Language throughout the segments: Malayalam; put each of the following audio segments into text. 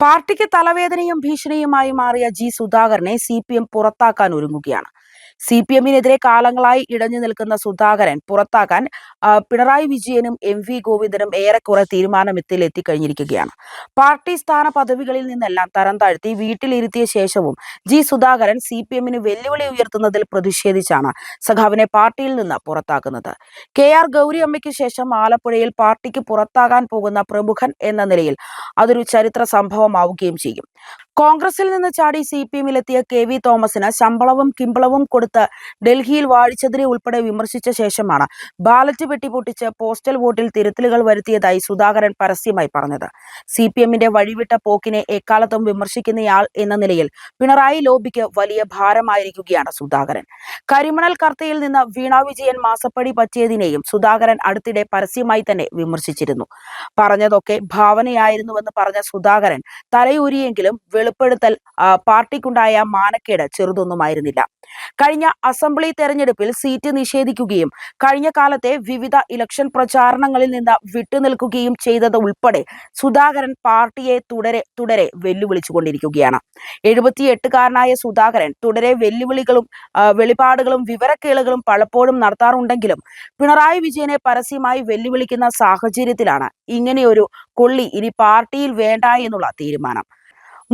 പാർട്ടിക്ക് തലവേദനയും ഭീഷണിയുമായി മാറിയ ജി സുധാകരനെ സി പി എം പുറത്താക്കാൻ ഒരുങ്ങുകയാണ്. സി പി എമ്മിനെതിരെ കാലങ്ങളായി ഇടഞ്ഞു നിൽക്കുന്ന സുധാകരൻ പുറത്താക്കാൻ പിണറായി വിജയനും എം വി ഗോവിന്ദനും ഏറെക്കുറെ തീരുമാനമെത്തിൽ എത്തിക്കഴിഞ്ഞിരിക്കുകയാണ് പാർട്ടി സ്ഥാന പദവികളിൽ നിന്നെല്ലാം തരം താഴ്ത്തി വീട്ടിലിരുത്തിയ ശേഷവും ജി സുധാകരൻ സി പി എമ്മിന് വെല്ലുവിളി ഉയർത്തുന്നതിൽ പ്രതിഷേധിച്ചാണ് സഖാവിനെ പാർട്ടിയിൽ നിന്ന് പുറത്താക്കുന്നത്. കെ ആർ ഗൗരിയമ്മയ്ക്ക് ശേഷം ആലപ്പുഴയിൽ പാർട്ടിക്ക് പുറത്താകാൻ പോകുന്ന പ്രമുഖൻ എന്ന നിലയിൽ അതൊരു ചരിത്ര സംഭവമാവുകയും ചെയ്യും. കോൺഗ്രസിൽ നിന്ന് ചാടി സി പി എമ്മിലെത്തിയ കെ വി തോമസിന് ശമ്പളവും കിമ്പളവും കൊടുത്ത് ഡൽഹിയിൽ വാഴിച്ചതിനെ ഉൾപ്പെടെ വിമർശിച്ച ശേഷമാണ് ബാലറ്റ് പെട്ടി പൊട്ടിച്ച് പോസ്റ്റൽ വോട്ടിൽ തിരുത്തലുകൾ വരുത്തിയതായി സുധാകരൻ പരസ്യമായി പറഞ്ഞത്. സി പി എമ്മിന്റെ വഴിവിട്ട പോക്കിനെ എക്കാലത്തും വിമർശിക്കുന്നയാൾ എന്ന നിലയിൽ പിണറായി ലോബിക്ക് വലിയ ഭാരമായിരിക്കുകയാണ് സുധാകരൻ. കരിമണൽ കർത്തയിൽ നിന്ന് വീണാ വിജയൻ മാസപ്പടി പറ്റിയതിനെയും സുധാകരൻ അടുത്തിടെ പരസ്യമായി തന്നെ വിമർശിച്ചിരുന്നു. പറഞ്ഞതൊക്കെ ഭാവനയായിരുന്നുവെന്ന് പറഞ്ഞ സുധാകരൻ തലയൂരിയെങ്കിലും വെളിപ്പെടുത്തൽ പാർട്ടിക്കുണ്ടായ മാനക്കേട് ചെറുതൊന്നുമായിരുന്നില്ല. കഴിഞ്ഞ അസംബ്ലി തെരഞ്ഞെടുപ്പിൽ സീറ്റ് നിഷേധിക്കുകയും കഴിഞ്ഞ കാലത്തെ വിവിധ ഇലക്ഷൻ പ്രചാരണങ്ങളിൽ നിന്ന് വിട്ടുനിൽക്കുകയും ചെയ്തത് ഉൾപ്പെടെ സുധാകരൻ പാർട്ടിയെ തുടരെ തുടരെ വെല്ലുവിളിച്ചുകൊണ്ടിരിക്കുകയാണ്. എഴുപത്തിയെട്ടുകാരനായ സുധാകരൻ തുടരെ വെല്ലുവിളികളും വെളിപാടുകളും വിവരക്കേളുകളും പലപ്പോഴും നടത്താറുണ്ടെങ്കിലും പിണറായി വിജയനെ പരസ്യമായി വെല്ലുവിളിക്കുന്ന സാഹചര്യത്തിലാണ് ഇങ്ങനെയൊരു കൊള്ളി ഇനി പാർട്ടിയിൽ വേണ്ട എന്നുള്ള തീരുമാനം.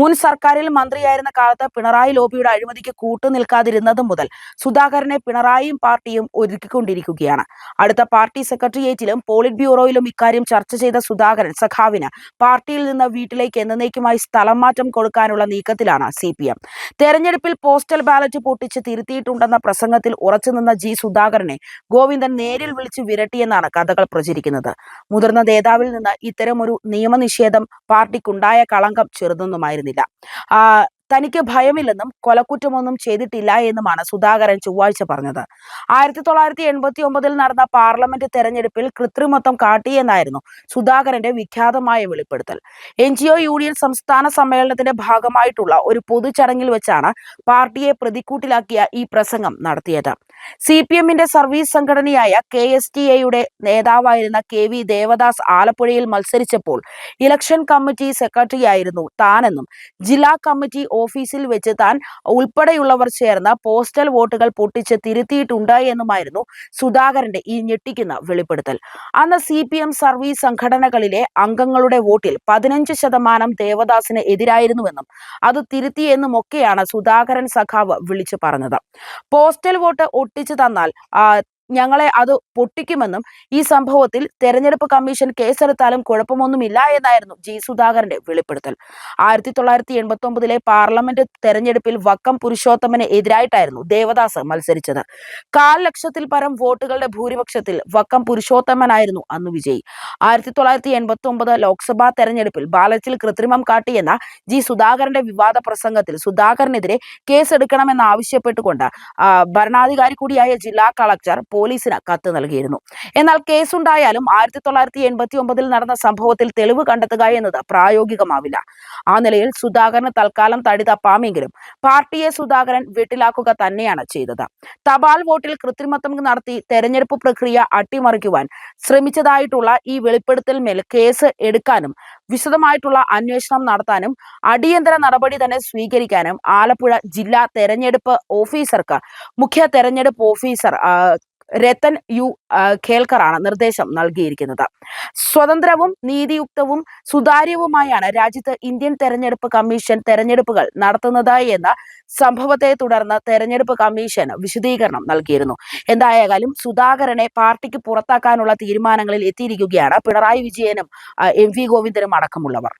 മുൻ സർക്കാരിൽ മന്ത്രിയായിരുന്ന കാലത്ത് പിണറായി ലോബിയുടെ അഴിമതിക്ക് കൂട്ടുനിൽക്കാതിരുന്നത് മുതൽ സുധാകരനെ പിണറായിയും പാർട്ടിയും ഒരുക്കിക്കൊണ്ടിരിക്കുകയാണ്. അടുത്ത പാർട്ടി സെക്രട്ടേറിയറ്റിലും പോളിറ്റ് ബ്യൂറോയിലും ഇക്കാര്യം ചർച്ച ചെയ്ത സുധാകരൻ സഖാവിന് പാർട്ടിയിൽ നിന്ന് വീട്ടിലേക്ക് എന്നേക്കുമായി സ്ഥലം മാറ്റം കൊടുക്കാനുള്ള നീക്കത്തിലാണ് സി പി എം. തെരഞ്ഞെടുപ്പിൽ പോസ്റ്റൽ ബാലറ്റ് പൊട്ടിച്ച് തിരുത്തിയിട്ടുണ്ടെന്ന പ്രസംഗത്തിൽ ഉറച്ചുനിന്ന ജി സുധാകരനെ ഗോവിന്ദൻ നേരിൽ വിളിച്ച് വിരട്ടിയെന്നാണ് കഥകൾ പ്രചരിക്കുന്നത്. മുതിർന്ന നേതാവിൽ നിന്ന് ഇത്തരമൊരു നിയമനിഷേധം പാർട്ടിക്കുണ്ടായ കളങ്കം ചെറുതൊന്നുമായിരുന്നില്ല. ആ, തനിക്ക് ഭയമില്ലെന്നും കൊലക്കുറ്റമൊന്നും ചെയ്തിട്ടില്ല എന്നുമാണ് സുധാകരൻ ചൊവ്വാഴ്ച പറഞ്ഞത്. ആയിരത്തി തൊള്ളായിരത്തി എൺപത്തി ഒമ്പതിൽ നടന്ന പാർലമെന്റ് തെരഞ്ഞെടുപ്പിൽ കൃത്രിമത്വം കാട്ടിയെന്നായിരുന്നു സുധാകരന്റെ വിഖ്യാതമായ വെളിപ്പെടുത്തൽ. എൻ ജി ഒ യൂണിയൻ സംസ്ഥാന സമ്മേളനത്തിന്റെ ഭാഗമായിട്ടുള്ള ഒരു പൊതുചടങ്ങിൽ വെച്ചാണ് പാർട്ടിയെ പ്രതിക്കൂട്ടിലാക്കിയ ഈ പ്രസംഗം നടത്തിയത്. സി പി എമ്മിന്റെ സർവീസ് സംഘടനയായ കെ എസ് ടി എയുടെ നേതാവായിരുന്ന കെ വി ദേവദാസ് ആലപ്പുഴയിൽ മത്സരിച്ചപ്പോൾ ഇലക്ഷൻ കമ്മിറ്റി സെക്രട്ടറി ആയിരുന്നു താനെന്നും ജില്ലാ കമ്മിറ്റി ഓഫീസിൽ വെച്ച് താൻ ഉൾപ്പെടെയുള്ളവർ ചേർന്ന പോസ്റ്റൽ വോട്ടുകൾ പൊട്ടിച്ച് തിരുത്തിയിട്ടുണ്ട് എന്നുമായിരുന്നു സുധാകരന്റെ ഈ ഞെട്ടിക്കുന്ന വെളിപ്പെടുത്തൽ. അന്ന് സി പി എം സർവീസ് സംഘടനകളിലെ അംഗങ്ങളുടെ വോട്ടിൽ പതിനഞ്ച് ശതമാനം ദേവദാസിന് എതിരായിരുന്നുവെന്നും അത് തിരുത്തിയെന്നുമൊക്കെയാണ് സുധാകരൻ സഖാവ് വിളിച്ചു പറഞ്ഞത്. പോസ്റ്റൽ വോട്ട് ഒട്ടിച്ചു തന്നാൽ ആ, ഞങ്ങളെ അത് പൊട്ടിക്കുമെന്നും ഈ സംഭവത്തിൽ തെരഞ്ഞെടുപ്പ് കമ്മീഷൻ കേസെടുത്താലും കുഴപ്പമൊന്നുമില്ല എന്നായിരുന്നു ജി സുധാകരന്റെ വെളിപ്പെടുത്തൽ. ആയിരത്തി തൊള്ളായിരത്തി എൺപത്തി ഒമ്പതിലെ പാർലമെന്റ് തെരഞ്ഞെടുപ്പിൽ വക്കം പുരുഷോത്തമന് എതിരായിട്ടായിരുന്നു ദേവദാസ് മത്സരിച്ചത്. കാൽ ലക്ഷത്തിൽ പരം വോട്ടുകളുടെ ഭൂരിപക്ഷത്തിൽ വക്കം പുരുഷോത്തമനായിരുന്നു അന്ന് വിജയി. ആയിരത്തി തൊള്ളായിരത്തി എൺപത്തി ഒമ്പത് ലോക്സഭാ തെരഞ്ഞെടുപ്പിൽ ബാലറ്റിൽ കൃത്രിമം കാട്ടിയെന്ന ജി സുധാകരന്റെ വിവാദ പ്രസംഗത്തിൽ സുധാകരനെതിരെ കേസെടുക്കണമെന്ന് ആവശ്യപ്പെട്ടുകൊണ്ട് ഭരണാധികാരി കൂടിയായ ജില്ലാ കളക്ടർ പോലീസിന് കത്ത് നൽകിയിരുന്നു. എന്നാൽ കേസുണ്ടായാലും ആയിരത്തി തൊള്ളായിരത്തി എൺപത്തി ഒമ്പതിൽ നടന്ന സംഭവത്തിൽ തെളിവ് കണ്ടെത്തുക എന്നത് പ്രായോഗികമാവില്ല. ആ നിലയിൽ സുധാകരന് തൽക്കാലം തടി തപ്പാമെങ്കിലും പാർട്ടിയെ സുധാകരൻ വീട്ടിലാക്കുക തന്നെയാണ് ചെയ്തത്. തപാൽ വോട്ടിൽ കൃത്രിമത്വം നടത്തി തെരഞ്ഞെടുപ്പ് പ്രക്രിയ അട്ടിമറിക്കുവാൻ ശ്രമിച്ചതായിട്ടുള്ള ഈ വെളിപ്പെടുത്തൽ മേൽ കേസ് എടുക്കാനും വിശദമായിട്ടുള്ള അന്വേഷണം നടത്താനും അടിയന്തര നടപടി തന്നെ സ്വീകരിക്കാനും ആലപ്പുഴ ജില്ലാ തെരഞ്ഞെടുപ്പ് ഓഫീസർക്ക് മുഖ്യ തെരഞ്ഞെടുപ്പ് ഓഫീസർ രത്തൻ യു ഖേൽക്കറാണ് നിർദ്ദേശം നൽകിയിരിക്കുന്നത്. സ്വതന്ത്രവും നീതിയുക്തവും സുതാര്യവുമായാണ് രാജ്യത്ത് ഇന്ത്യൻ തെരഞ്ഞെടുപ്പ് കമ്മീഷൻ തെരഞ്ഞെടുപ്പുകൾ നടത്തുന്നത് എന്ന സംഭവത്തെ തുടർന്ന് തെരഞ്ഞെടുപ്പ് കമ്മീഷൻ വിശദീകരണം നൽകിയിരുന്നു. എന്തായാലും സുധാകരനെ പാർട്ടിക്ക് പുറത്താക്കാനുള്ള തീരുമാനങ്ങളിൽ എത്തിയിരിക്കുകയാണ് പിണറായി വിജയനും എം വി ഗോവിന്ദനും അടക്കമുള്ളവർ.